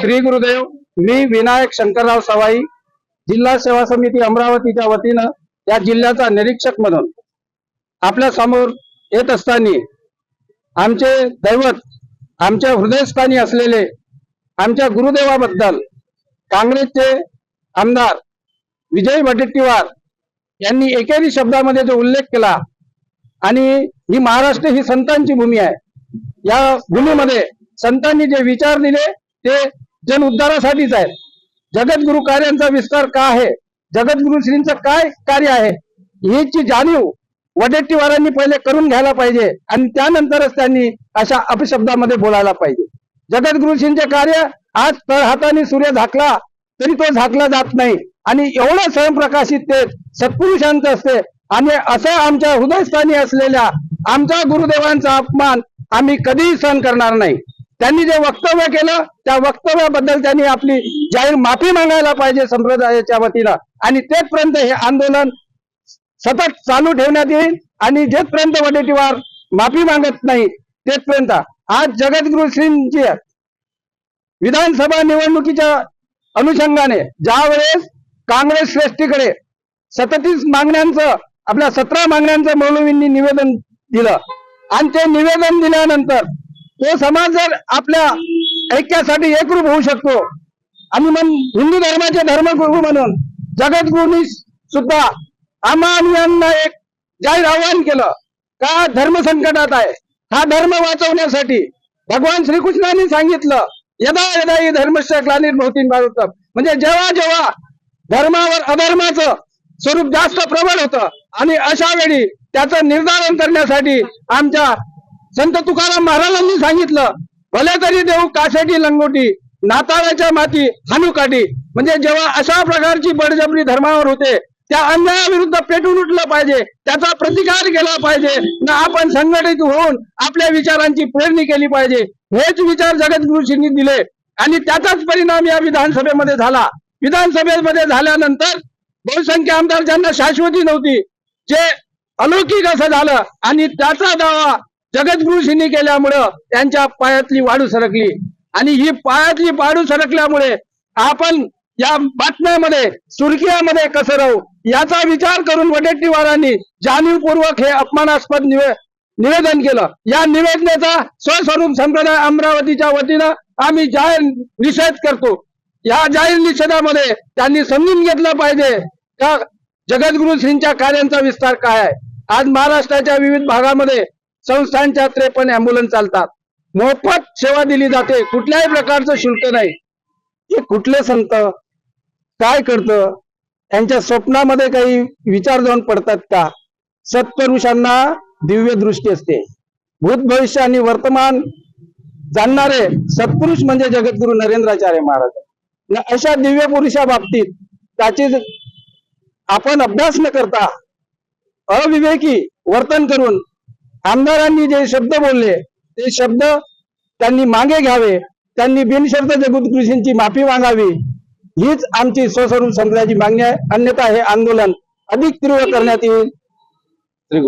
श्री गुरुदेव मी विनायक शंकरराव सवाई जिल्हा सेवा समिती अमरावतीच्या वतीनं या जिल्ह्याचा निरीक्षक म्हणून आपल्यासमोर येत असताना आमचे दैवत आमच्या हृदयस्थानी असलेले आमच्या गुरुदेवाबद्दल काँग्रेसचे आमदार विजय वडेट्टीवार यांनी एकेरी शब्दामध्ये जो उल्लेख केला आणि ही महाराष्ट्र ही संतांची भूमी आहे. या भूमीमध्ये संतांनी जे विचार दिले ते जन उद्धारासाठीच आहेत जगद्गुरु कार्यांचा विस्तार का आहे? जगद्गुरु श्रींचं काय कार्य आहे? याची जाणीव वडेट्टीवारांनी पहिले करून घ्यायला पाहिजे आणि त्यानंतरच त्यांनी अशा अपशब्दामध्ये बोलायला पाहिजे. जगद्गुरुशींचे कार्य आज तळहाताने सूर्य झाकला तरी तो झाकला जात नाही. आणि एवढं स्वयंप्रकाशित ते सत्पुरुषांचं असते. आणि असं आमच्या हृदयस्थानी असलेल्या आमच्या गुरुदेवांचा अपमान आम्ही कधीही सहन करणार नाही. त्यांनी जे वक्तव्य केलं त्या वक्तव्याबद्दल त्यांनी आपली जाहीर माफी मागायला पाहिजे संप्रदायाच्या वतीनं. आणि तेथपर्यंत हे आंदोलन सतत चालू ठेवण्यात येईल आणि जेथपर्यंत वडेटीवार माफी मागत नाही तेथपर्यंत आज जगद्गुरु श्रींची विधानसभा निवडणुकीच्या अनुषंगाने ज्या वेळेस काँग्रेस श्रेष्ठीकडे सततीस मागण्यांचं आपल्या सतरा मागण्यांचं मौलवींनी निवेदन दिलं. आणि ते निवेदन दिल्यानंतर तो समाज जर आपल्या ऐक्यासाठी एकरूप होऊ शकतो आणि मग हिंदू धर्माचे धर्मगुरु म्हणून जगद्गुरूंनी सुद्धा आम्हाला यांना एक जाहीर आवाहन केलं का धर्म संकटात आहे. हा धर्म वाचवण्यासाठी भगवान श्रीकृष्णांनी सांगितलं यदा यदा ही धर्मस्य ग्लानिर्भवतीन भारत म्हणजे जेव्हा जेव्हा धर्मावर अधर्माचं स्वरूप जास्त प्रबळ होतं आणि अशा वेळी त्याचं निर्धारण करण्यासाठी आमच्या संत तुकाराम महाराजांनी सांगितलं भले तरी देऊ कासाठी लंगोटी नाताळाच्या माती हानुकाठी म्हणजे जेव्हा अशा प्रकारची बळजबरी धर्मावर होते त्या अन्यायाविरुद्ध पेटून उठलं पाहिजे त्याचा प्रतिकार केला पाहिजे ना आपण संघटित होऊन आपल्या विचारांची प्रेरणी केली पाहिजे. हेच विचार जगद्गुरुजींनी दिले. आणि त्याचाच परिणाम या विधानसभेमध्ये झाला. विधानसभेमध्ये झाल्यानंतर बहुसंख्य आमदार ज्यांना शाश्वती नव्हती जे अलौकिक असं झालं आणि त्याचा दावा जगद्गुरुशींनी केल्यामुळं त्यांच्या पायातली वाढू सरकली. आणि ही पायातली वाढू सरकल्यामुळे आपण या बातम्यामध्ये सुरखियामध्ये कसं राहू याचा विचार करून वडेट्टीवारांनी जाणीवपूर्वक हे अपमानास्पद निवे निवेदन केलं. या निवेदनाचा स्वस्वरूप संप्रदाय अमरावतीच्या वतीनं आम्ही जाहीर निषेध करतो. या जाहीर निषेधामध्ये त्यांनी समजून घेतलं पाहिजे का जगद्गुरु श्रींच्या कार्यांचा विस्तार काय आहे. आज महाराष्ट्राच्या विविध भागामध्ये संस्थांच्या त्रेपन्न अँब्युलन्स चालतात. मोफत सेवा दिली जाते. कुठल्याही प्रकारचं शुल्क नाही. हे कुठले संत? काय करतं? त्यांच्या स्वप्नामध्ये काही विचार जाऊन पडतात का? सत्पुरुषांना दिव्य दृष्टी असते. भूत भविष्य आणि वर्तमान जाणणारे सत्पुरुष म्हणजे जगद्गुरु नरेंद्राचार्य महाराज. अशा दिव्य पुरुषा बाबतीत त्याचे आपण अभ्यास न करता अविवेकी वर्तन करून आमदारांनी जे शब्द बोलले ते शब्द त्यांनी मागे घ्यावे. त्यांनी बिनशर्त कृषींची माफी मागावी. हीच आमची स्वस्वरूप संप्रदायाची मागणी आहे. अन्यथा हे आंदोलन अधिक तीव्र करण्यात येईल. श्री